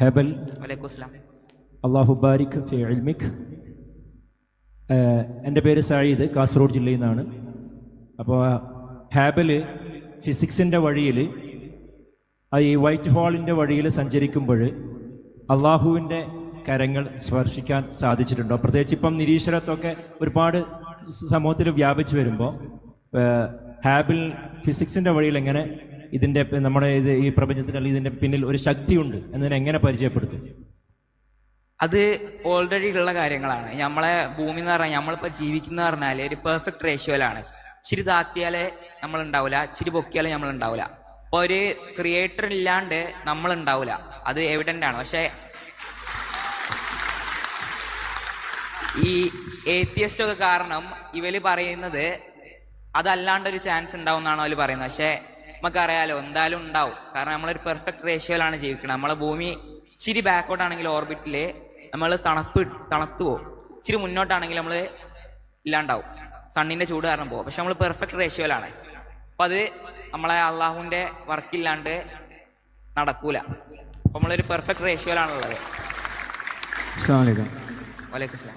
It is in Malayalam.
ഹെബൽ അള്ളാഹു ബാരിഖ് ഫി അൽമിഖ് എന്റെ പേര് സായിദ് കാസർഗോഡ് ജില്ലയിൽ നിന്നാണ്. അപ്പോൾ ഹാബൽ ഫിസിക്സിന്റെ വഴിയിൽ ഈ വൈറ്റ് ഹോളിന്റെ വഴിയിൽ സഞ്ചരിക്കുമ്പോൾ അള്ളാഹുവിന്റെ കരങ്ങൾ സ്പർശിക്കാൻ സാധിച്ചിട്ടുണ്ടോ? പ്രത്യേകിച്ച് ഇപ്പം നിരീശ്വരത്തൊക്കെ ഒരുപാട് സമൂഹത്തിൽ വ്യാപിച്ചു വരുമ്പോൾ ഹാബിൽ ഫിസിക്സിന്റെ വഴിയിൽ എങ്ങനെ ഇതിന്റെ പി- നമ്മുടെ ഇത് ഈ പ്രപഞ്ചത്തിന് അല്ലെങ്കിൽ ഇതിന്റെ പിന്നിൽ ഒരു ശക്തിയുണ്ട് എന്നതിനെ എങ്ങനെ പരിചയപ്പെടുത്തും? അത് ഓൾറെഡി ഉള്ള കാര്യങ്ങളാണ്. നമ്മളെ ഭൂമി എന്ന് പറഞ്ഞാൽ നമ്മളിപ്പോ ജീവിക്കുന്ന പറഞ്ഞാൽ ഒരു പെർഫെക്റ്റ് റേഷ്യോയിലാണ് ഇച്ചിരി താത്തിയാലേ നമ്മൾ ഉണ്ടാവില്ല ഇച്ചിരി പൊക്കിയാലേ നമ്മൾ ഉണ്ടാവില്ല അപ്പൊ ഒരു ക്രിയേറ്റർ ഇല്ലാണ്ട് നമ്മൾ ഉണ്ടാവില്ല അത് എവിഡന്റ് ആണ്. പക്ഷെ ഈ ഏത്തിയസ്റ്റ് ഒക്കെ കാരണം ഇവർ പറയുന്നത് അതല്ലാണ്ട് ഒരു ചാൻസ് ഉണ്ടാവും എന്നാണ് അവർ പറയുന്നത്. പക്ഷെ നമുക്കറിയാലോ എന്തായാലും ഉണ്ടാവും. കാരണം നമ്മളൊരു പെർഫെക്റ്റ് റേഷ്യോയിലാണ് ജീവിക്കുന്നത് നമ്മളെ ഭൂമി ഇച്ചിരി ബാക്കോട്ട് ആണെങ്കിൽ ഓർബിറ്റിൽ നമ്മൾ തണുപ്പ് തണുത്തു പോകും ഇച്ചിരി മുന്നോട്ടാണെങ്കിൽ നമ്മൾ ഇല്ലാണ്ടാവും. സണ്ണിന്റെ ചൂട് കാരണം പോകും പക്ഷെ നമ്മൾ പെർഫെക്റ്റ് റേഷ്യോയിലാണ് അപ്പൊ അത് നമ്മളെ അള്ളാഹുവിന്റെ വർക്കില്ലാണ്ട് നടക്കൂല. അപ്പൊ നമ്മളൊരു പെർഫെക്റ്റ് റേഷ്യോയിലാണുള്ളത് അസ്സാം വലൈക്കും വലൈക്കും സ്ലാം